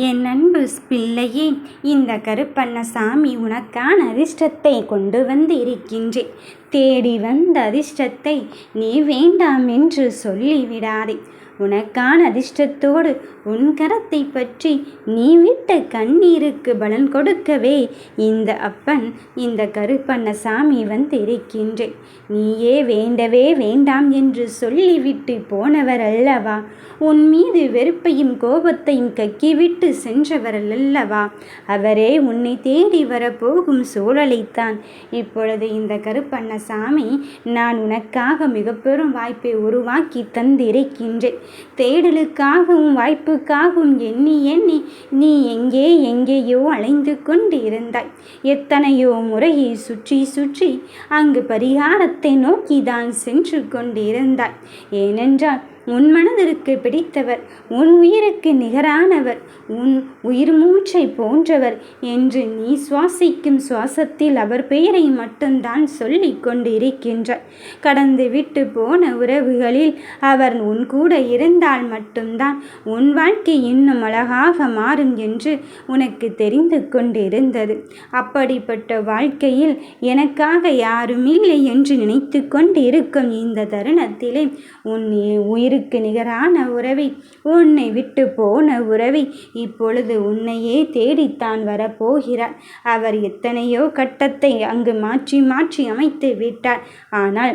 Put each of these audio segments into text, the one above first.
என் அன்பு பிள்ளையே இந்த கருப்பண்ணசாமி உனக்கான அதிர்ஷ்டத்தை கொண்டு வந்து இருக்கின்றேன் தேடி வந்த அதிர்ஷ்டத்தை நீ வேண்டாம் என்று சொல்லிவிடாதே. உனக்கான அதிர்ஷ்டத்தோடு உன் கரத்தை பற்றி நீ விட்ட கண்ணீருக்கு பலன் கொடுக்கவே இந்த அப்பன் இந்த கருப்பண்ணசாமி வந்து இருக்கின்றேன். நீயே வேண்டவே வேண்டாம் என்று சொல்லிவிட்டு போனவர் அல்லவா? உன் மீது வெறுப்பையும் கோபத்தையும் கக்கிவிட்டு சென்றவர் அல்லவா? அவரே உன்னை தேடி வரப்போகும் சூழலைத்தான். இப்பொழுது இந்த கருப்பண்ணசாமி நான் உனக்காக மிக பெரும் வாய்ப்பை உருவாக்கி தந்திருக்கின்றேன். தேடலுக்காகவும் வாய்ப்புக்காகவும் எண்ணி எண்ணி நீ எங்கே எங்கேயோ அலைந்து கொண்டு இருந்தாய் எத்தனையோ முறையை சுற்றி சுற்றி அங்கு பரிகாரத்தை நோக்கி தான் சென்று கொண்டிருந்தாய். ஏனென்றால் உன் மனதிற்கு பிடித்தவர் உன் உயிருக்கு நிகரானவர் உன் உயிர் மூச்சை போன்றவர் என்று நீ சுவாசிக்கும் சுவாசத்தில் அவர் பெயரை மட்டும்தான் சொல்லிக் கொண்டிருக்கின்றார். கடந்து விட்டு போன உறவுகளில் அவர் உன் கூட இருந்தால் மட்டும்தான் உன் வாழ்க்கை இன்னும் அழகாக மாறும் என்று உனக்கு தெரிந்து கொண்டிருந்தது. அப்படிப்பட்ட வாழ்க்கையில் எனக்காக யாரும் இல்லை என்று நினைத்து கொண்டு இருக்கும் இந்த தருணத்திலே உன் உயிர் உயிருக்கு நிகரான உறவை. உன்னை விட்டு போன உறவை இப்பொழுது உன்னையே தேடித்தான் வரப்போகிறார் அவர் எத்தனையோ கட்டத்தை அங்கு மாற்றி மாற்றி அமைத்து விட்டார். ஆனால்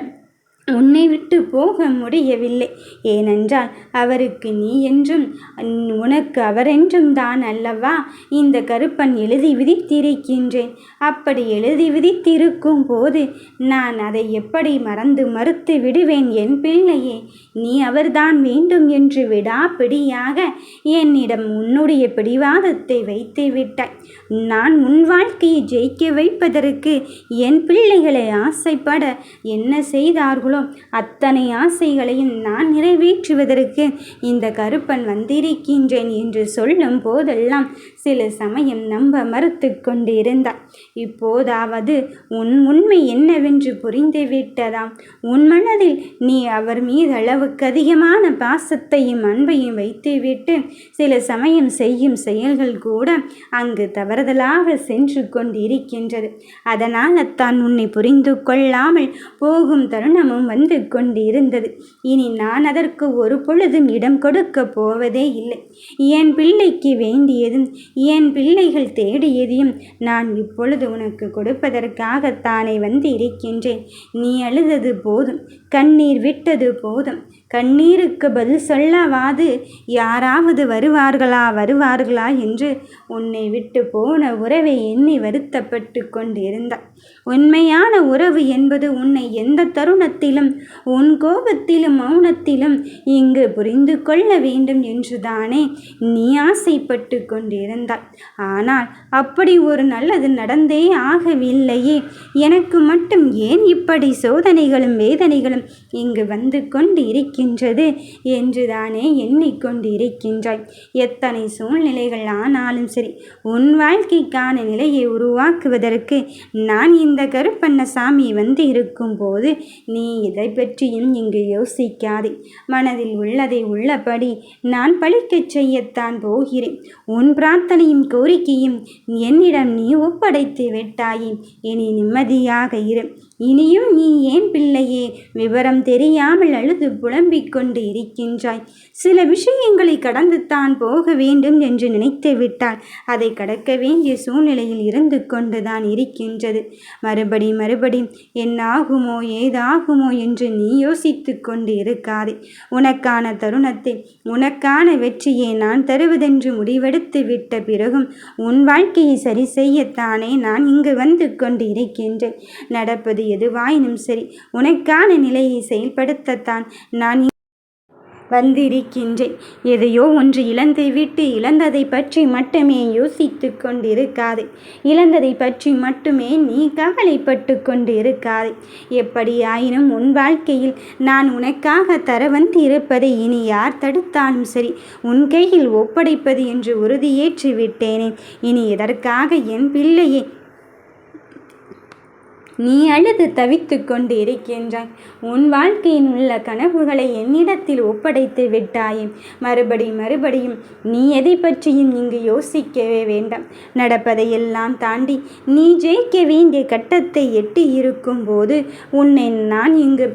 உன்னை விட்டு போக முடியவில்லை. ஏனென்றால் அவருக்கு நீ என்றும் உனக்கு அவரென்றும் தான் அல்லவா? இந்த கருப்பன் எழுதி விதித்திருக்கின்றேன். அப்படி எழுதி விதித்திருக்கும் போது நான் அதை எப்படி மறந்து மறுத்து விடுவேன் என் பிள்ளையே? நீ அவர்தான் வேண்டும் என்று விடாப்பிடியாக என்னிடம் உன்னுடைய பிடிவாதத்தை வைத்து விட்டாய். நான் உன் வாழ்க்கையை ஜெயிக்க வைப்பதற்கு என் பிள்ளைகளை ஆசைப்பட என்ன செய்தார்களோ போலும் அத்தனை ஆசைகளையும் நான் நிறைவேற்றுவதற்கு இந்த கருப்பன் வந்திருக்கின்றேன் என்று சொல்லும் போதெல்லாம் சில சமயம் நம்ப மறுத்து கொண்டிருந்தார் இப்போதாவது உன் உண்மை என்னவென்று புரிந்து விட்டதாம். உன் மனதில் நீ அவர் மீது அளவுக்கு அதிகமான பாசத்தையும் அன்பையும் வைத்துவிட்டு சில சமயம் செய்யும் செயல்கள் கூட அங்கு தவறுதலாக சென்று கொண்டிருக்கின்றது. அதனால் தான் உன்னை புரிந்து கொள்ளாமல் போகும் தருணமும் வந்து கொண்டிருந்தது. இனி நான் அதற்கு ஒரு பொழுதும் இடம் கொடுக்க போவதே இல்லை. என் பிள்ளைக்கு வேண்டியதும் என் பிள்ளைகள் தேடியதையும் நான் இப்பொழுது உனக்கு கொடுப்பதற்காகத்தானே வந்து இருக்கின்றேன் நீ அழுதது போதும் கண்ணீர் விட்டது போதும். கண்ணீருக்கு பதில் சொல்லவாது யாராவது வருவார்களா வருவார்களா என்று உன்னை விட்டு போன உறவை எண்ணி வருத்தப்பட்டு கொண்டிருந்தார் உண்மையான உறவு என்பது உன்னை எந்த கோபத்திலும் உன் கோபத்திலும் மௌனத்திலும் இங்கு புரிந்து கொள்ள வேண்டும் என்றுதானே நீ ஆசைப்பட்டு கொண்டிருந்தாய். ஆனால் அப்படி ஒரு நல்லது நடந்தே ஆகவில்லையே. எனக்கு மட்டும் ஏன் இப்படி சோதனைகளும் வேதனைகளும் இங்கு வந்து கொண்டு இருக்கின்றது என்றுதானே எண்ணிக்கொண்டு இருக்கின்றாய் எத்தனை சூழ்நிலைகள் ஆனாலும் சரி உன் வாழ்க்கைக்கான நிலையை உருவாக்குவதற்கு நான் இந்த கருப்பண்ண சாமி வந்து இருக்கும்போது நீ இதை பற்றியும் இங்கு யோசிக்காதே. மனதில் உள்ளதை உள்ளபடி நான் பழிக்கச் செய்யத்தான் போகிறேன். உன் பிரார்த்தனையும் கோரிக்கையும் என்னிடம் நீ ஒப்படைத்து விட்டாயே. இனி நிம்மதியாக இரு. இனியும் நீ ஏன் பிள்ளையே? விவரம் தெரியாமல் அழுது புலம்பிக் கொண்டு இருக்கின்றாய். சில விஷயங்களை கடந்து தான் போக வேண்டும் என்று நினைத்து விட்டால் அதை கடக்க வேண்டிய சூழ்நிலையில் இருந்து கொண்டுதான் இருக்கின்றது. மறுபடி மறுபடி என்னாகுமோ? ஏதாகுமோ? என்று நீ யோசித்து கொண்டு இருக்காதே. உனக்கான தருணத்தை உனக்கான வெற்றியை நான் தருவதென்று முடிவெடுத்து விட்ட பிறகும் உன் வாழ்க்கையை சரி செய்யத்தானே நான் இங்கு வந்து கொண்டு இருக்கின்றேன். நடப்பது எதுவாயினும் சரி உனக்கான நிலையை செயல்படுத்தத்தான் நான் வந்திருக்கின்றேன். எதையோ ஒன்று இழந்து விட்டு இழந்ததை பற்றி மட்டுமே யோசித்து கொண்டிருக்காதே. இழந்ததை பற்றி மட்டுமே நீ கவலைப்பட்டு கொண்டு இருக்காதே எப்படியாயினும் உன் வாழ்க்கையில் நான் உனக்காக தர வந்து இருப்பதை இனி யார் தடுத்தாலும் சரி உன் கையில் ஒப்படைப்பது என்று உறுதியேற்றி விட்டேனே. இனி எதற்காக என் பிள்ளையை நீ அழுது தவித்து கொண்டு இருக்கின்றாய் உன் வாழ்க்கையின் உள்ள கனவுகளை என்னிடத்தில் ஒப்படைத்து விட்டாயே. மறுபடி மறுபடியும் நீ எதை பற்றியும் இங்கு யோசிக்கவே வேண்டாம். நடப்பதையெல்லாம் தாண்டி நீ ஜெயிக்க வேண்டிய கட்டத்தை எட்டி இருக்கும் போது உன்னை நான் இங்கு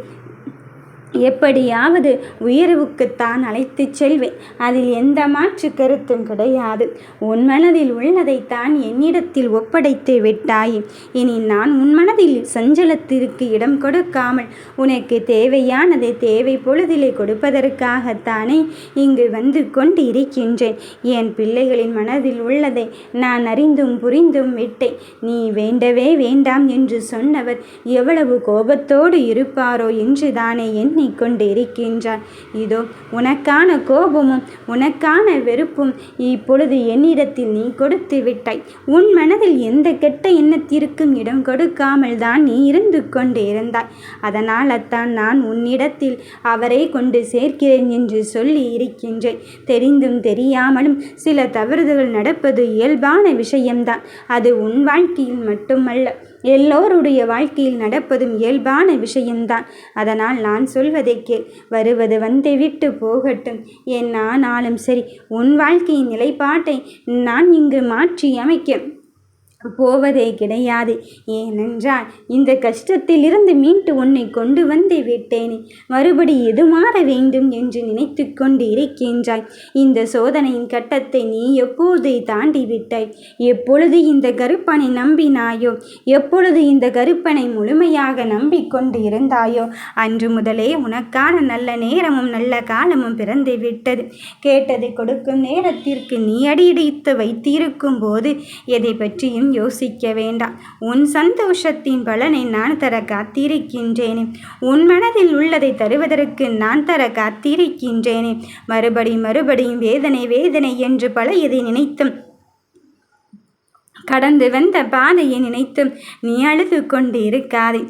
எப்படியாவது உயர்வுக்குத்தான் அழைத்துச் செல்வேன். அதில் எந்த மாற்று கருத்தும் கிடையாது. உன் மனதில் உள்ளதைத்தான் என்னிடத்தில் ஒப்படைத்து விட்டாய். இனி நான் உன் மனதில் சஞ்சலத்திற்கு இடம் கொடுக்காமல் உனக்கு தேவையானதை தேவை பொழுதிலே கொடுப்பதற்காகத்தானே இங்கு வந்து கொண்டு இருக்கின்றேன் என் பிள்ளைகளின் மனதில் உள்ளதை நான் அறிந்தும் புரிந்தும் விட்டேன். நீ வேண்டவே வேண்டாம் என்று சொன்னவர் எவ்வளவு கோபத்தோடு இருப்பாரோ என்று தானே எண்ணி எண்ணிக்கொண்டு இருக்கின்றான் இதோ உனக்கான கோபமும் உனக்கான வெறுப்பும் இப்பொழுது என்னிடத்தில் நீ கொடுத்து விட்டாய். உன் மனதில் எந்த கெட்ட எண்ணத்திற்கும் இடம் கொடுக்காமல் தான் நீ இருந்து கொண்டு இருந்தாய் அதனால் தான் நான் உன்னிடத்தில் அவரை கொண்டு சேர்க்கிறேன் என்று சொல்லி இருக்கின்றேன். தெரிந்தும் தெரியாமலும் சில தவறுதல் நடப்பது இயல்பான விஷயம்தான். அது உன் வாழ்க்கையில் மட்டுமல்ல. எல்லோருடைய வாழ்க்கையில் நடப்பதும் இயல்பான விஷயம்தான். அதனால் நான் சொல்வதை கேள். வருவது வந்து விட்டு போகட்டும். என் ஆனாலும் சரி உன் வாழ்க்கையின் நிலைப்பாட்டை நான் இங்கு மாற்றி அமைக்க போவதே கிடையாது. ஏனென்றால் இந்த கஷ்டத்திலிருந்து மீண்டு உன்னை கொண்டு வந்து விட்டேனே. மறுபடி எது மாற வேண்டும் என்று நினைத்து கொண்டு இருக்கின்றாய். இந்த சோதனையின் கட்டத்தை நீ எப்போது தாண்டி விட்டாய். எப்பொழுது இந்த கருப்பனை நம்பினாயோ? எப்பொழுது இந்த கருப்பனை முழுமையாக நம்பிக்கொண்டு இருந்தாயோ? அன்று முதலே உனக்கான நல்ல நேரமும் நல்ல காலமும் பிறந்து விட்டது. கேட்டதை கொடுக்கும் நேரத்திற்கு நீ அடியடித்து வைத்திருக்கும் போது எதை பற்றியும் யோசிக்க வேண்டாம். உன் சந்தோஷத்தின் பலனை நான் தர காத்திருக்கின்றேனே. உன் மனதில் உள்ளதை தருவதற்கு நான் தர காத்திருக்கின்றேனே. மறுபடி மறுபடியும் வேதனை வேதனை என்று பழையதை நினைத்தும் கடந்து வந்த பாதையை நினைத்து நீ அழுது கொண்டு இருக்காதே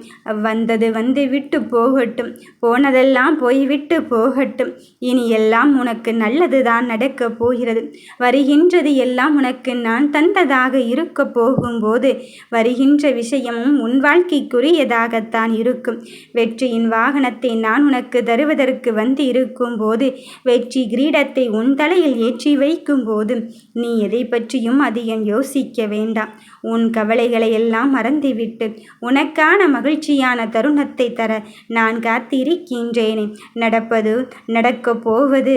வந்தது வந்து விட்டு போகட்டும். போனதெல்லாம் போய்விட்டு போகட்டும். இனி எல்லாம் உனக்கு நல்லதுதான் நடக்கப் போகிறது. வருகின்றது எல்லாம் உனக்கு நான் தந்ததாக இருக்க போகும்போது வருகின்ற விஷயமும் உன் வாழ்க்கைக்குரியதாகத்தான் இருக்கும். வெற்றியின் வாகனத்தை நான் உனக்கு தருவதற்கு வந்து இருக்கும் போது வெற்றி கிரீடத்தை உன் தலையில் ஏற்றி வைக்கும் போது நீ எதை பற்றியும் அதிகம் யோசிக்க வேண்டாம் உன் கவலைகளை எல்லாம் மறந்துவிட்டு உனக்கான மகிழ்ச்சியான தருணத்தை தர நான் காத்திருக்கின்றேனே. நடப்பது நடக்கப் போவது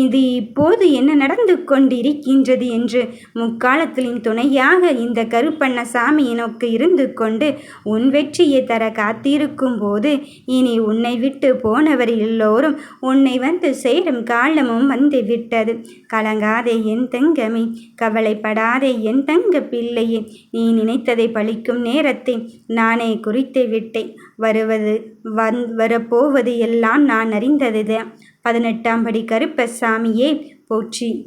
இது இப்போது என்ன நடந்து கொண்டிருக்கின்றது என்று முக்காலத்தின் துணையாக இந்த கருப்பண்ணசாமி எனக்கு இருந்து கொண்டு உன் வெற்றியை தர காத்திருக்கும் போது இனி உன்னை விட்டு போனவர் எல்லோரும் உன்னை வந்து சேரும் காலமும் வந்து விட்டது. கலங்காதே என் தங்கமே கவலைப்படாதே என் தங்க இல்லையே. நீ நினைத்ததை பழிக்கும் நேரத்தை நானே குறித்து விட்டேன். வருவது வந் வரப்போவது எல்லாம் நான் அறிந்தது பதினெட்டாம் படி கருப்பசாமியே போற்றி.